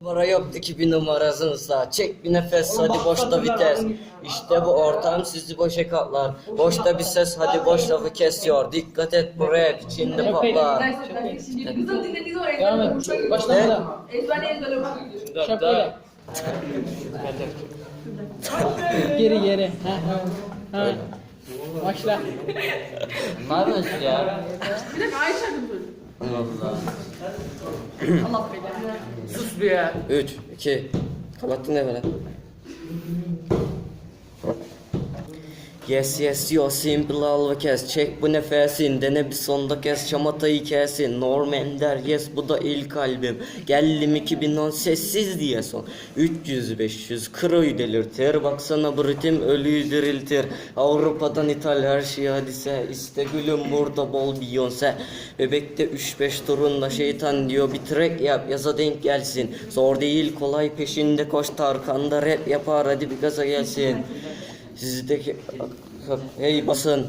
Numara yoktu ki bir numarasınızda. Çek bir nefes hadi boşta vites. İşte bu ortam sizi boşa katlar. Boşta bir ses hadi boş lafı kesiyor. Dikkat et bu rap içinde patlar. Devam et. Şapkayla. geri geri. Ha, ha. Başla. Ne yapıyorsun ya? Bir dakika Ayşe şarkı söyle. Allah. Allah belanı. Sus bir ya. 3, 2, kapattın ne böyle? Yes yes yo simple al kes. Çek bu nefesin dene bir sonda kes. Şamatayı kesin Norman der. Yes bu da ilk albüm. Geldim 2010 sessiz diye son. 300 500 kroyu delirtir. Baksana bu ritim ölüyü diriltir. Avrupa'dan ithal her şey hadise. İste gülüm burada bol Beyoncé. Bebekte 3-5 turunda şeytan diyor. Bir track yap yaza denk gelsin. Zor değil kolay peşinde koş. Tarkan'da rap yapar hadi bir gaza gelsin Sizdeki hey basın